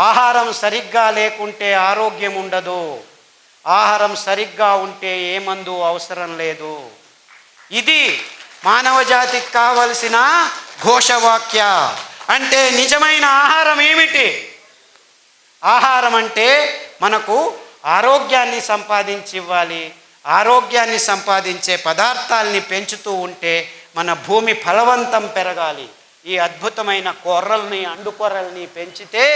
ఆహారం సరిగ్గా లేకుంటే ఆరోగ్యం ఉండదు. ఆహారం సరిగ్గా ఉంటే ఏ మందు అవసరం లేదు. ఇది మానవ జాతికి కావలసిన ఘోషవాక్య. అంటే నిజమైన ఆహారం ఏమిటి? ఆహారం అంటే మనకు ఆరోగ్యాన్ని సంపాదించి ఇవ్వాలి ఆరోగ్యాన్ని సంపాదించే పదార్థాల్ని పెంచుతూ ఉంటే మన భూమి ఫలవంతం పెరగాలి. ఈ అద్భుతమైన కొర్రల్ని అండుకొర్రల్ని పెంచితే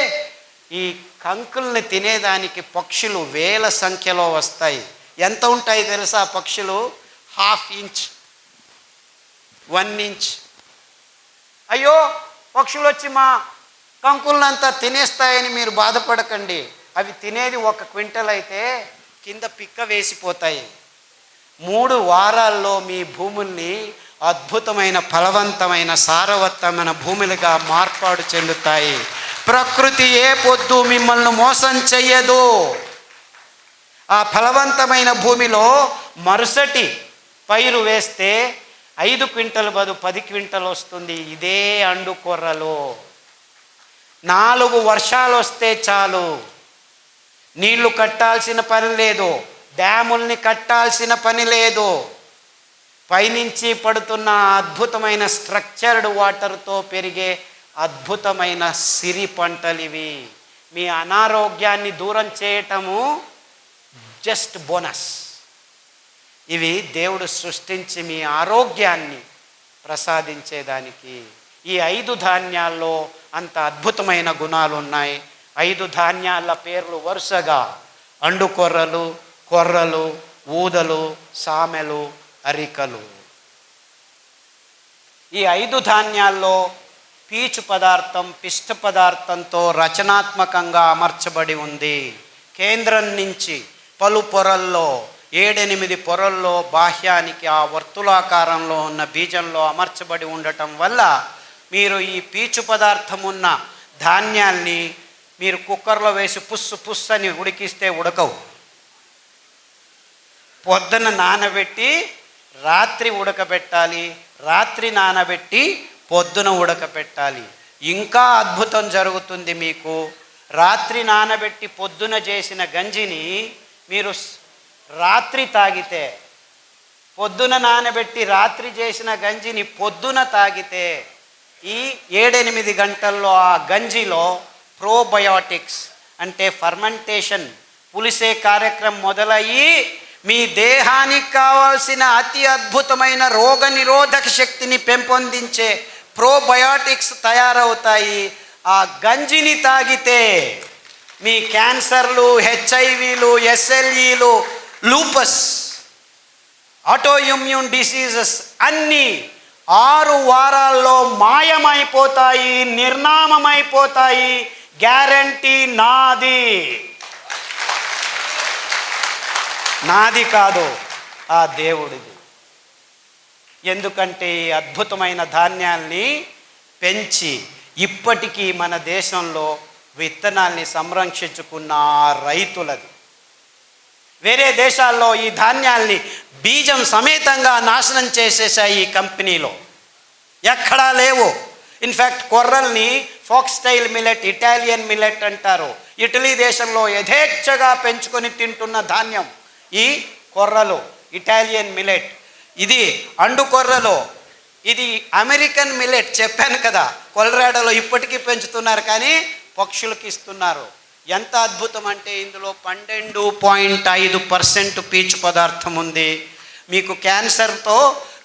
ఈ కంకుల్ని తినేదానికి పక్షులు వేల సంఖ్యలో వస్తాయి. ఎంత ఉంటాయి తెలుసా పక్షులు? Half inch one inch. అయ్యో పక్షులు వచ్చి మా కంకులంతా తినేస్తాయని మీరు బాధపడకండి. అవి తినేది ఒక క్వింటల్ అయితే కింద పిక్క వేసిపోతాయి. మూడు వారాల్లో మీ భూముల్ని అద్భుతమైన ఫలవంతమైన సారవత్తమైన భూములుగా మార్పాడు చెందుతాయి. ప్రకృతి ఏ పొద్దు మిమ్మల్ని మోసం చెయ్యదు. ఆ ఫలవంతమైన భూమిలో మరుసటి పైరు వేస్తే ఐదు క్వింటల్ బదు పది క్వింటల్ వస్తుంది. ఇదే అండుకొర్రలో నాలుగు వర్షాలు వస్తే చాలు. నీళ్ళు కట్టాల్సిన పని లేదు. డ్యాముల్ని కట్టాల్సిన పని లేదు. పైనుంచి పడుతున్న అద్భుతమైన స్ట్రక్చర్డ్ వాటర్తో పెరిగే అద్భుతమైన సిరి పంటలు ఇవి మీ అనారోగ్యాన్ని దూరం చేయటము జస్ట్ బోనస్. ఇవి దేవుడు సృష్టించి మీ ఆరోగ్యాన్ని ప్రసాదించేదానికి. ఈ ఐదు ధాన్యాల్లో అంత అద్భుతమైన గుణాలు ఉన్నాయి. ఐదు ధాన్యాల పేర్లు వరుసగా అండు కొర్రలు కొర్రలు ఊదలు సామెలు అరికలు. ఈ ఐదు ధాన్యాల్లో పీచు పదార్థం పిష్ట పదార్థంతో రచనాత్మకంగా అమర్చబడి ఉంది. కేంద్రం నుంచి పలు పొరల్లో ఏడెనిమిది పొరల్లో బాహ్యానికి ఆ వర్తులాకారంలో ఉన్న బీజంలో అమర్చబడి ఉండటం వల్ల మీరు ఈ పీచు పదార్థం ఉన్న ధాన్యాల్ని మీరు కుక్కర్లో వేసి పుస్సు పుస్సు అని ఉడికిస్తే ఉడకవు. పొద్దున నానబెట్టి రాత్రి ఉడకబెట్టాలి. రాత్రి నానబెట్టి పొద్దున ఉడకబెట్టాలి ఇంకా అద్భుతం జరుగుతుంది మీకు. రాత్రి నానబెట్టి పొద్దున చేసిన గంజిని మీరు రాత్రి తాగితే పొద్దున నానబెట్టి రాత్రి చేసిన గంజిని పొద్దున తాగితే ఈ ఏడెనిమిది గంటల్లో ఆ గంజిలో ప్రోబయోటిక్స్ అంటే ఫర్మెంటేషన్ పులిసే కార్యక్రమం మొదలయ్యి మీ దేహానికి కావాల్సిన అతి అద్భుతమైన రోగ నిరోధక శక్తిని పెంపొందించే ప్రోబయోటిక్స్ తయారవుతాయి. ఆ గంజిని తాగితే మీ క్యాన్సర్లు హెచ్ఐవీలు ఎస్ఎల్ఈలు లూపస్ ఆటోఇమ్యూన్ డిసీజెస్ అన్నీ ఆరు వారాల్లో మాయమైపోతాయి నిర్నామమైపోతాయి. గ్యారంటీ నాది. నాది కాదు ఆ దేవుడిది. ఎందుకంటే ఈ అద్భుతమైన ధాన్యాల్ని పెంచి ఇప్పటికీ మన దేశంలో విత్తనాల్ని సంరక్షించుకున్న రైతులది. వేరే దేశాల్లో ఈ ధాన్యాల్ని బీజం సమేతంగా నాశనం చేసేసాయి ఈ కంపెనీలో. ఎక్కడా లేవు. ఇన్ఫ్యాక్ట్ కొర్రల్ని ఫాక్స్టైల్ మిలెట్ ఇటాలియన్ మిలెట్ అంటారు. ఇటలీ దేశంలో యథేచ్ఛగా పెంచుకొని తింటున్న ధాన్యం ఈ కొర్రలు ఇటాలియన్ మిలెట్ ఇది అండుకొర్రలో. ఇది అమెరికన్ మిలెట్ చెప్పాను కదా కొలరాడోలో ఇప్పటికీ పెంచుతున్నారు కానీ పక్షులకు ఇస్తున్నారు. ఎంత అద్భుతం అంటే ఇందులో పన్నెండు పాయింట్ ఐదు పర్సెంట్ పీచు పదార్థం ఉంది. మీకు క్యాన్సర్తో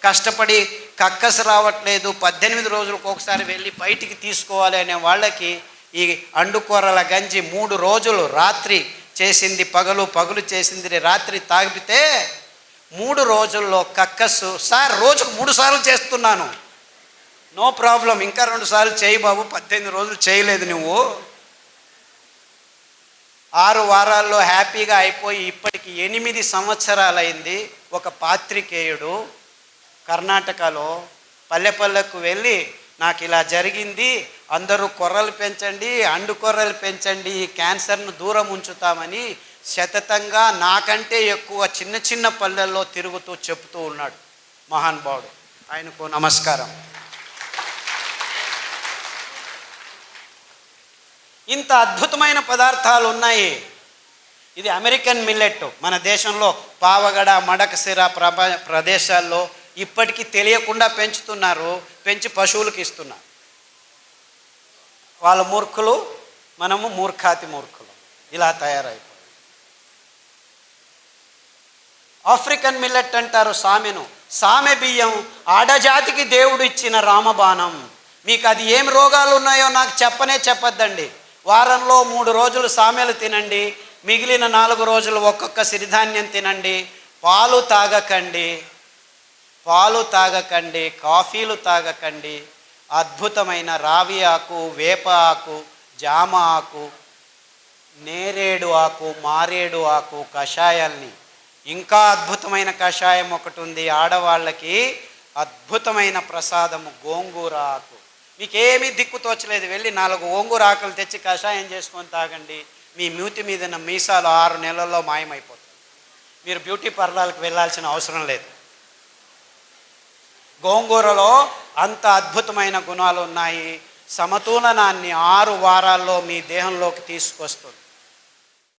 కష్టపడి కక్కసు రావట్లేదు పద్దెనిమిది రోజులకు ఒకసారి వెళ్ళి బయటికి తీసుకోవాలి అనే వాళ్ళకి ఈ అండుకూరల గంజి మూడు రోజులు రాత్రి చేసింది పగలు పగలు చేసింది రాత్రి తాగితే మూడు రోజుల్లో కక్కస్సు సార్ రోజుకు మూడు సార్లు చేస్తున్నాను. నో ప్రాబ్లం ఇంకా రెండు సార్లు చేయి బాబు పద్దెనిమిది రోజులు చేయలేదు నువ్వు. ఆరు వారాల్లో హ్యాపీగా అయిపోయి ఇప్పటికి ఎనిమిది సంవత్సరాలైంది ఒక పాత్రికేయుడు కర్ణాటకలో. పల్లె పల్లెకు వెళ్ళి నాకు ఇలా జరిగింది అందరూ కొర్రలు పెంచండి అండు కొర్రలు పెంచండి ఈ క్యాన్సర్ను దూరం ఉంచుతామని శతతంగా నాకంటే ఎక్కువ చిన్న చిన్న పల్లెల్లో తిరుగుతూ చెప్తూ ఉన్నాడు మహానుభావుడు ఆయనకు నమస్కారం. ఇంత అద్భుతమైన పదార్థాలు ఉన్నాయి. ఇది అమెరికన్ మిల్లెట్. మన దేశంలో పావగడ మడకసిర ప్రప ప్రదేశాల్లో ఇప్పటికీ తెలియకుండా పెంచుతున్నారు పెంచి పశువులకు ఇస్తున్నారు. వాళ్ళ మూర్ఖులు మనము మూర్ఖాతి మూర్ఖులు. ఇలా తయారైపోయి ఆఫ్రికన్ మిల్లెట్ అంటారు సామెను. సామె బియ్యం ఆడజాతికి దేవుడు ఇచ్చిన రామబాణం. మీకు అది ఏం రోగాలు ఉన్నాయో నాకు చెప్పనే చెప్పొద్దండి. వారంలో మూడు రోజులు సామెలు తినండి మిగిలిన నాలుగు రోజులు ఒక్కొక్క సిరిధాన్యం తినండి పాలు తాగకండి పాలు తాగకండి కాఫీలు తాగకండి అద్భుతమైన రావి ఆకు వేప ఆకు జామ ఆకు నేరేడు ఆకు మారేడు ఆకు కషాయాల్ని ఇంకా అద్భుతమైన కషాయం ఒకటి ఉంది. ఆడవాళ్ళకి అద్భుతమైన ప్రసాదము గోంగూర ఆకు మీకేమీ దిక్కు తోచలేదు. వెళ్ళి నాలుగు గోంగూర ఆకులు తెచ్చి కషాయం చేసుకొని తాగండి. మీ మూతి మీద ఉన్న మీసాలు ఆరు నెలల్లో మాయమైపోతాయి. మీరు బ్యూటీ పార్లర్కి వెళ్ళాల్సిన అవసరం లేదు. గోంగూరలో అంత అద్భుతమైన గుణాలు ఉన్నాయి. సమతులనాన్ని ఆరు వారాల్లో మీ దేహంలోకి తీసుకొస్తుంది.